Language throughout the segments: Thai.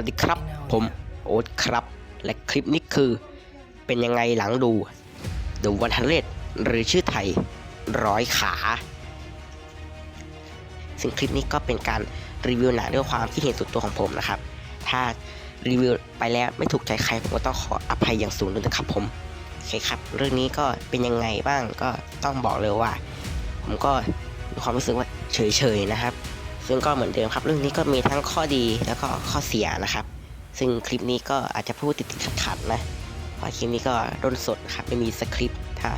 วัสดีครับ ผมโอ๊ตครับ และคลิปนี้คือ เป็นยังไงหลังดูดูวันฮันเลดหรือชื่อไทยร้อยขา ซึ่งคลิปนี้ก็เป็นการรีวิวหนังด้วยความคิดเห็นส่วตัวของผมนะครับ ถ้ารีวิวไปแล้วไม่ถูกใจใครผมก็ต้องขออภัยอย่างสูงด้วยนะครับผมโอเคครับ เรื่องนี้ก็เป็นยังไงบ้างก็ต้องบอกเลยว่า ผมก็มีความรู้สึกว่าเฉยๆนะครับ ซึ่งก็เหมือนเดิมครับเรื่องนี้ก็มีทั้งข้อดีแล้วก็ข้อเสียนะครับ ซึ่งคลิปนี้ก็อาจจะพูดติดๆขัดๆนะเพราะคลิปนี้ก็ร่นสดครับไม่มีสคริปต์ถ้า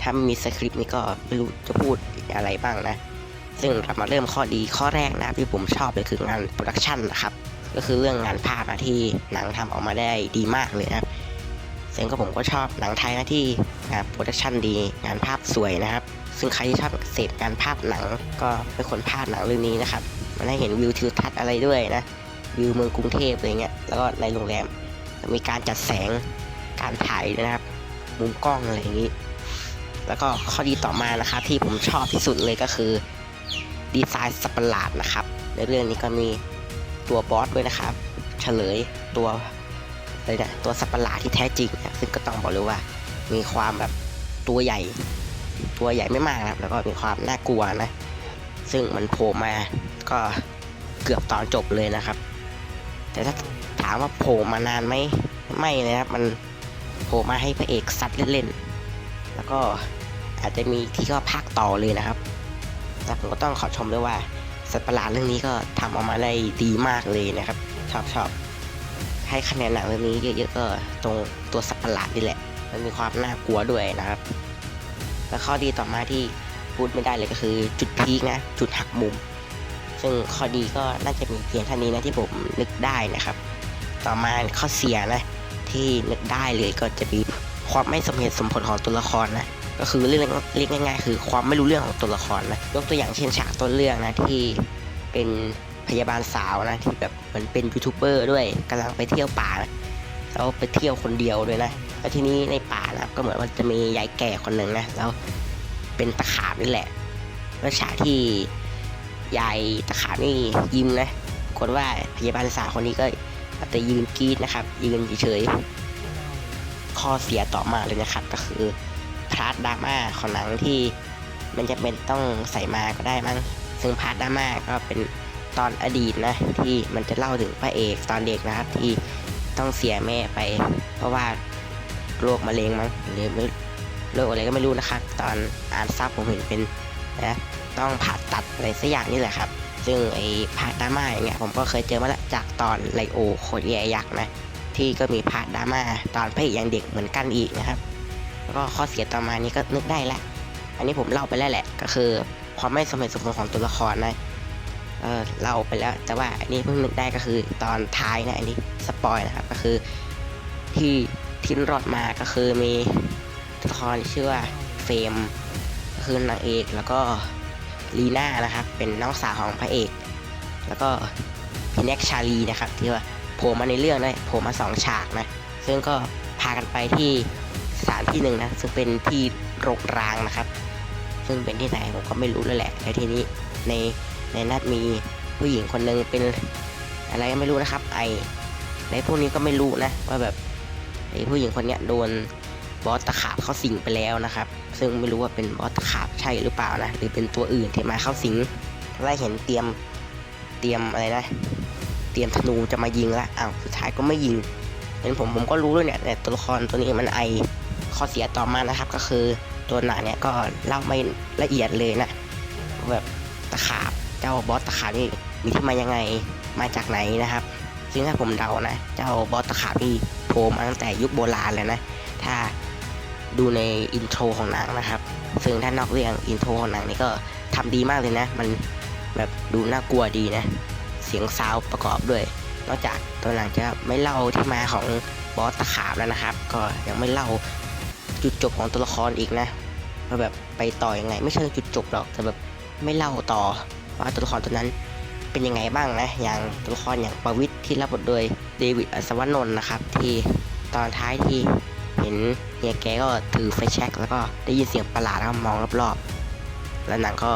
ถ้ามีสคริปต์นี้ก็ไม่รู้จะพูดอะไรบ้างนะ ซึ่งเรามาเริ่มข้อดีข้อแรกนะที่ผมชอบเลยคืองานโปรดักชันนะครับก็คือเรื่องงานภาพนะที่หนังทำออกมาได้ดีมากเลยนะครับซึ่งก็ผมก็ชอบหนังไทยนะที่งานโปรดักชันดีงานภาพสวยนะครับ ซึ่งใครที่ชอบเสพงานภาพหนัง ก็เป็นคนภาพหนังเรื่องนี้นะครับ มันให้เห็นวิวทิวทัศน์อะไรด้วยนะ วิวเมืองกรุงเทพอะไรเงี้ย แล้วก็ในโรงแรม มีการจัดแสง การถ่ายนะครับ มุมกล้องอะไรอย่างนี้ แล้วก็ข้อดีต่อมานะครับ ที่ผมชอบที่สุดเลยก็คือดีไซน์สัตว์ปหลาดนะครับ ในเรื่องนี้ก็มีตัวบอสด้วยนะครับ เฉลยตัวอะไรนะตัวสัตว์ปหลาดที่แท้จริงนะซึ่งก็ต้องบอกเลยว่า มีความแบบตัวใหญ่ ตัวใหญ่ไม่มากนะครับ แล้วก็มีความน่ากลัวนะ ซึ่งมันโผล่มาก็เกือบตอนจบเลยนะครับ แต่ถ้าถามว่าโผล่มานานไหมไม่นะครับ มันโผล่มาให้พระเอกซัดเล่นๆ แล้วก็อาจจะมีที่ก็ภาคต่อเลยนะครับแต่ผมก็ต้องขอชมด้วยว่าสัตว์ประหลาดเรื่องนี้ก็ทำออกมาได้ดีมากเลยนะครับ ชอบชอบให้คะแนนหนังเรื่องนี้เยอะๆก็ตรงตัวสัตว์ประหลาดนี่แหละ มันมีความน่ากลัวด้วยนะครับ แล้วข้อดีต่อมาที่พูดไม่ได้เลยก็คือ จุดพีคนะ จุดหักมุม ซึ่งข้อดีก็น่าจะมีเพียงเท่านี้นะที่ผมนึกได้นะครับ ต่อมาข้อเสียนะ ที่นึกได้เลยก็จะมีความไม่สมเหตุสมผลของตัวละครนะก็คือเรื่องเรียกง่ายๆ คือความไม่รู้เรื่องของตัวละครนะยกตัวอย่างเช่นฉากต้นเรื่องนะที่เป็นพยาบาลสาวนะที่แบบเหมือนเป็นยูทูบเบอร์ด้วยกำลังไปเที่ยวป่านะ แล้วไปเที่ยวคนเดียวด้วยนะแล้วทีนี้ในป่านะก็เหมือนว่าจะมียายแก่คนหนึ่งนะแล้วเป็นตะขาบนี่แหละ แล้วฉากที่ยายตะขาบนี่ยิ้มนะคนว่าพยาบาลสาวคนนี้ก็แต่ยืนกรีดนะครับ ยืนเฉยๆข้อเสียต่อมาเลยนะครับ ก็คือพาร์ทดราม่าของหนังที่มันจะเป็นต้องใส่มาก็ได้มั้งซึ่งพาร์ทดราม่าก็เป็นตอนอดีตนะที่มันจะเล่าถึงพระเอกตอนเด็กนะครับที่ ต้องเสียแม่ไป เพราะว่าโรคมะเร็งมั้งหรือไม่โรคอะไรก็ไม่รู้นะครับ ตอนอ่านซับผมเห็นเป็นนะต้องผ่าตัดอะไรสักอย่างนี่แหละครับ ซึ่งไอ้พาดราม่าอย่างเงี้ยผมก็เคยเจอมาแล้วจากตอนไลโอโคตรแย่ยักษ์นะที่ก็มีพาดราม่าตอนพระเอกยังเด็กเหมือนกันอีกนะครับแล้วก็ข้อเสียต่อมานี้ก็นึกได้ละอันนี้ผมเล่าไปแล้วแหละ ก็คือความไม่สมเหตุสมผลของตัวละครนะ เออเล่าไปแล้วแต่ว่าอันนี้เพิ่งนึกได้ก็คือตอนท้ายนะอันนี้สปอยนะครับก็คือที่ทิ้นรอดมาก็คือมีตัวละครชื่อว่าเฟมก็คือนางเอกแล้วก็ลีน่านะครับเป็นน้องสาวของพระเอก แล้วก็พี่แน็กชาลีนะครับที่ว่าโผล่มาในเรื่องได้โผล่มาสองฉากนะซึ่งก็พากันไปที่สถานที่หนึ่งนะซึ่งเป็นที่รกร้างนะครับ ซึ่งเป็นที่ไหนผมก็ไม่รู้แล้วแหละแล้วทีนี้ใน ในนัดมีผู้หญิงคนหนึ่งเป็นอะไรก็ไม่รู้นะครับ ไอในพวกนี้ก็ไม่รู้นะว่าแบบไอผู้หญิงคนเนี้ยโดนบอสตะขาบเข้าสิงไปแล้วนะครับ ซึ่งไม่รู้ว่าเป็นบอสตะขาบใช่หรือเปล่านะหรือเป็นตัวอื่นที่มาเข้าสิงไล่เห็นเตรียมเตรียมอะไรนะ เตรียมธนูจะมายิงละอ้าวสุดท้ายก็ไม่ยิงเป็นผมผมก็รู้ด้วยเนี่ยแต่ตัวละครตัวนี้มันไอข้อเสียต่อมานะครับ ก็คือตัวหนังเนี่ยก็เล่าไม่ละเอียดเลยนะแบบตะขาบ จ้าบอสตะขาบนี่มีที่มายังไงมาจากไหนนะครับ ซึ่งถ้าผมเดานะ เจ้าบอสตะขาบนี่โผล่มาตั้งแต่ยุคโบราณเลยนะ ถ้าดูในอินโทรของหนังนะครับ ซึ่งถ้านอกเรื่องอินโทรของหนังนี่ก็ทำดีมากเลยนะ มันแบบดูน่ากลัวดีนะ เสียงซาวประกอบด้วย นอกจากตัวหนังจะไม่เล่าที่มาของบอสตะขาบแล้วนะครับ ก็ยังไม่เล่าจุดจบของตัวละครอีกนะว่าแบบไปต่อยังไง ไม่เชิงจุดจบหรอกแต่แบบไม่เล่าต่อ ว่าตัวละครตัวนั้นเป็นยังไงบ้างนะ อย่างตัวละครอย่างประวิทย์ที่รับบทโดยเดวิดอัศวนนท์นะครับ ที่ตอนท้ายที่เห็นเฮียแกก็ถือไฟแช็กแล้วก็ได้ยินเสียงประหลาดแล้วก็มองรอบๆ แล้วหนังก็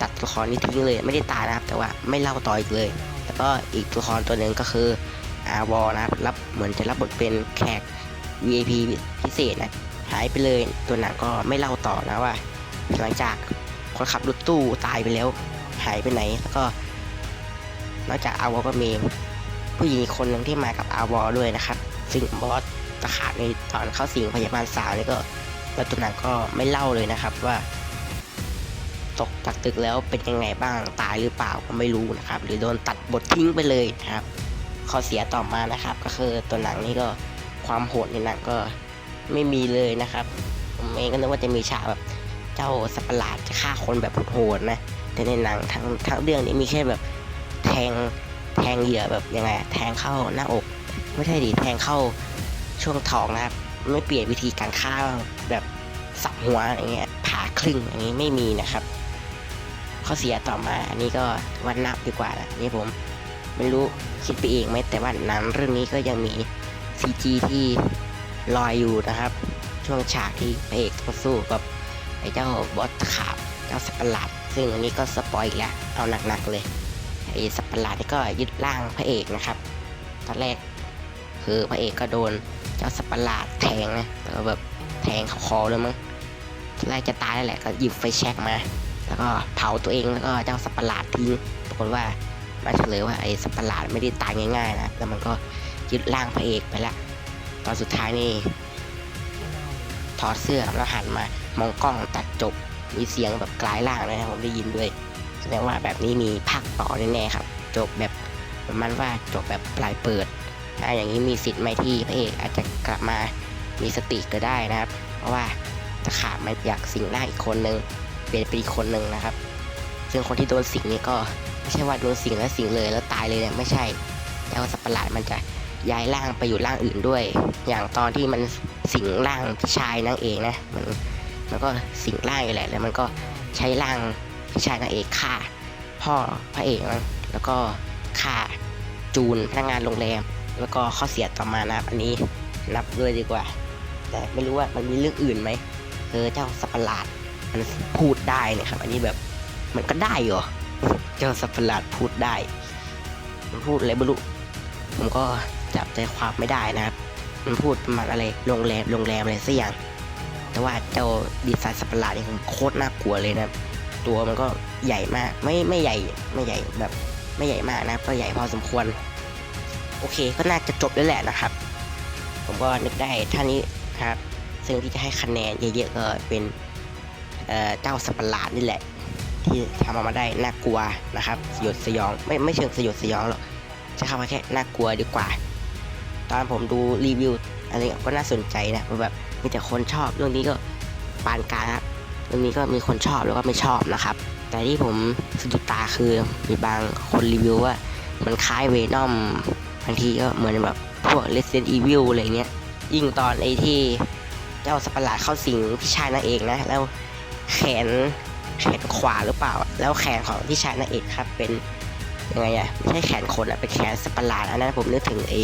ตัดตัวละครนี้ทิ้งเลยไม่ได้ตายนะครับ แต่ว่าไม่เล่าต่ออีกเลย แล้วก็อีกตัวละครตัวหนึ่งก็คืออาวอนะครับรับเหมือนจะรับบทเป็นแขก VIP พิเศษนะหายไปเลยตัวหนังก็ไม่เล่าต่อนะว่า หลังจากคนขับรถตู้ตายไปแล้ว หายไปไหน แล้วก็ นอกจากอาวอก็มีผู้หญิงคนหนึ่งที่มากับอาวอด้วยนะครับ ซึ่งบอสตะขาบในตอนเข้าสิงพยาบาลสาวนี่ก็แล้วตัวหนังก็ไม่เล่าเลยนะครับว่า ตกจากตึกแล้วเป็นยังไงบ้างตายหรือเปล่าก็ไม่รู้นะครับ หรือโดนตัดบททิ้งไปเลยนะครับข้อเสียต่อมานะครับ ก็คือตัวหนังนี่ก็ความโหดในหนังก็ไม่มีเลยนะครับผมเองก็นึกว่าจะมีฉากแบบเจ้าสัปหลาดจะฆ่าคนแบบโหดนะ แต่ในหนังทั้งทั้งเรื่องนี้มีแค่แบบแทงแทงเหยื่อแบบยังไงแทงเข้าหน้าอก ไม่ใช่ดิแทงเข้าช่วงท้องนะครับ ไม่เปลี่ยนวิธีการฆ่าแบบสับหัวอย่างเงี้ยผ่าครึ่งอย่างนี้ไม่มีนะครับข้อเสียต่อมาอันนี้ก็วันนับดีกว่านะนี่ผมไม่รู้คิดไปเองไหมแต่ว่าหนังเรื่องนี้ก็ยังมี CG ที่ลอยอยู่นะครับ ช่วงฉากที่พระเอกต่อสู้กับไอ้เจ้าบอสขาบเจ้าสัตว์ประหลาด ซึ่งอันนี้ก็สปอยอีกแล้วเอาหนักๆเลยไอ้สัตว์ประหลาดนี่ก็ยึดร่างพระเอกนะครับ ตอนแรกคือพระเอกก็โดนเจ้าสัตว์ประหลาดแทงนะแล้วก็แบบแทงเขาคอเลยมั้งตอนแรกจะตายแล้วแหละก็หยิบไฟแช็กมา แล้วก็เผาตัวเองแล้วก็เจ้าสัตว์ประหลาดทิ้งปรากฏว่ามาเฉลยว่าไอ้สัตว์ประหลาดไม่ได้ตายง่ายๆนะแล้วมันก็ยึดร่างพระเอกไปละตอนสุดท้ายนี่ถอดเสื้อแล้วหันมามองกล้องตัดจบ มีเสียงแบบกลายร่างเลยนะผมได้ยินด้วย แสดงว่าแบบนี้มีภาคต่อแน่ๆครับ จบแบบมันว่าจบแบบปลายเปิดถ้าอย่างนี้มีสิทธิ์ไหมที่พระเอกอาจจะกลับมามีสติก็ได้นะครับ เพราะว่าตะขาบมันอยากสิงร่างอีกคนนึงเปลี่ยนเป็นอีกคนหนึ่งนะครับ ซึ่งคนที่โดนสิงนี่ก็ไม่ใช่ว่าโดนสิงแล้วสิงเลยแล้วตายเลยเนี่ยไม่ใช่เจ้าสัตว์ประหลาดมันจะย้ายร่างไปอยู่ร่างอื่นด้วย อย่างตอนที่มันสิงร่างพี่ชายนางเอกนะมัน มันก็สิงร่างอยู่แหละ แล้วมันก็ใช้ร่างพี่ชายนางเอกฆ่า พ่อพระเอกนะแล้วก็ฆ่าจูนพนักงานโรงแรม แล้วก็ข้อเสียต่อมานะครับอันนี้นับด้วยดีกว่า แต่ไม่รู้ว่ามันมีเรื่องอื่นไหมเออเจ้าสัปหลาดมันพูดได้เนี่ยครับอันนี้แบบมันก็ได้เหรอเจ้าสัปหลาดพูดได้ มันพูดอะไรไม่รู้ผมก็จับใจความไม่ได้นะครับ มันพูดประมาณอะไรโรงแรมโรงแรมอะไรสักอย่าง แต่ว่าเจ้าดีไซน์สัตว์ปหลาดนี่ผมโคตรน่ากลัวเลยนะตัวมันก็ใหญ่มากไม่ไม่ใหญ่ไม่ใหญ่แบบไม่ใหญ่มากนะก็ใหญ่พอสมควร โอเคก็น่าจะจบแล้วแหละนะครับ ผมก็นึกได้ท่านี้ครับ ซึ่งที่จะให้คะแนนเยอะๆก็เป็นเอ่อเจ้าสัตว์ปหลาดนี่แหละ ที่ทำออกมาได้น่ากลัวนะครับสยดสยองไม่ไม่เชิงสยดสยองหรอกใช้คำว่าแค่น่ากลัวดีกว่า ตอนผมดูรีวิวอะไรก็น่าสนใจนะแบบ มีแต่คนชอบเรื่องนี้ก็ปานกลางครับเรื่องนี้ก็มีคนชอบแล้วก็ไม่ชอบนะครับ แต่ที่ผมสะดุดตาคือมีบางคนรีวิวว่า มันคล้ายเวนอมบางทีก็เหมือนแบบพวก Resident Evil อะไรเงี้ย ยิ่งตอนไอ้ที่เจ้าสัตว์ปหลาดเข้าสิงพี่ชายนางเอกนะ แล้วแขนแขนขวาหรือเปล่า แล้วแขนของพี่ชายนางเอกครับเป็นยังไงอะไม่ใช่แขนคนอะเป็นแขนสัตว์ปหลาดอันนั้นผมนึกถึงไอ้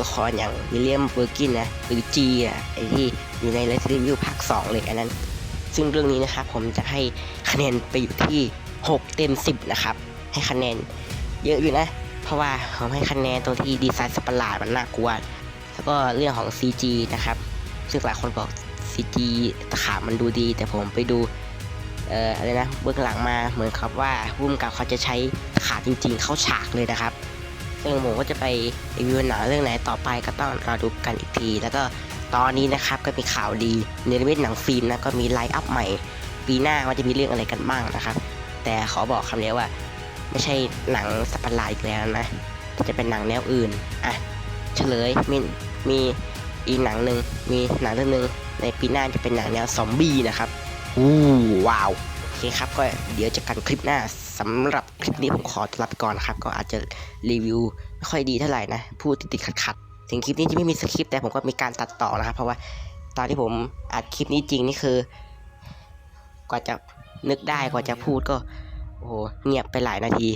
ละครอย่างวิลเลียมเบอร์กินนะหรือจีอะไอที่อยู่ใน Resident Evil ภาค 2 เลยอันนั้น ซึ่งเรื่องนี้นะครับผมจะให้คะแนนไปอยู่ที่ 6 เต็ม 10 นะครับ ให้คะแนนเยอะอยู่นะ เพราะว่าผมให้คะแนนตรงที่ดีไซน์สัตว์ลาดมันน่ากลัว แล้วก็เรื่องของ CG นะครับ ซึ่งหลายคนบอก CG ตะขาบมันดูดี แต่ผมไปดูเอ่ออะไรนะเบื้องหลังมาเหมือนครับว่าพุ่มกับเขาจะใช้ขาจริงๆ เข้าฉากเลยนะครับ ซึ่งผมก็จะไปรีวิวหนังเรื่องไหนต่อไปก็ต้องรอดูกันอีกที แล้วก็ตอนนี้นะครับก็มีข่าวดีในเรื่องหนังฟิล์มนะก็มีไลฟ์อัพใหม่ ปีหน้าว่าจะมีเรื่องอะไรกันบ้างนะครับ แต่ขอบอกคำเดียวว่า ไม่ใช่หนังสัตว์ปหลาดอีกแล้วนะแต่จะเป็นหนังแนวอื่นอะเฉลยมีมีอีกหนังหนึ่งมีหนังเรื่องหนึ่งในปีหน้าจะเป็นหนังแนวซอมบี้นะครับอู้ว้าว เคครับ ก็เดี๋ยวจะกันคลิปหน้าสำหรับคลิปนี้ผมขอตัวลาไปก่อนนะครับ ก็อาจจะรีวิวไม่ค่อยดีเท่าไหร่นะ พูดติดๆขัดๆถึงคลิปนี้จะไม่มีสคริปต์แต่ผมก็มีการตัดต่อนะครับ เพราะว่าตอนที่ผมอัดคลิปนี้จริงนี่คือ กว่าจะนึกได้กว่าจะพูดก็ โอ้โหเงียบไปหลายนาที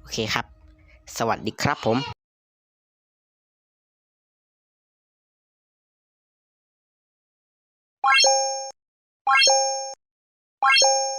โอเคครับ สวัสดีครับผม Thank you.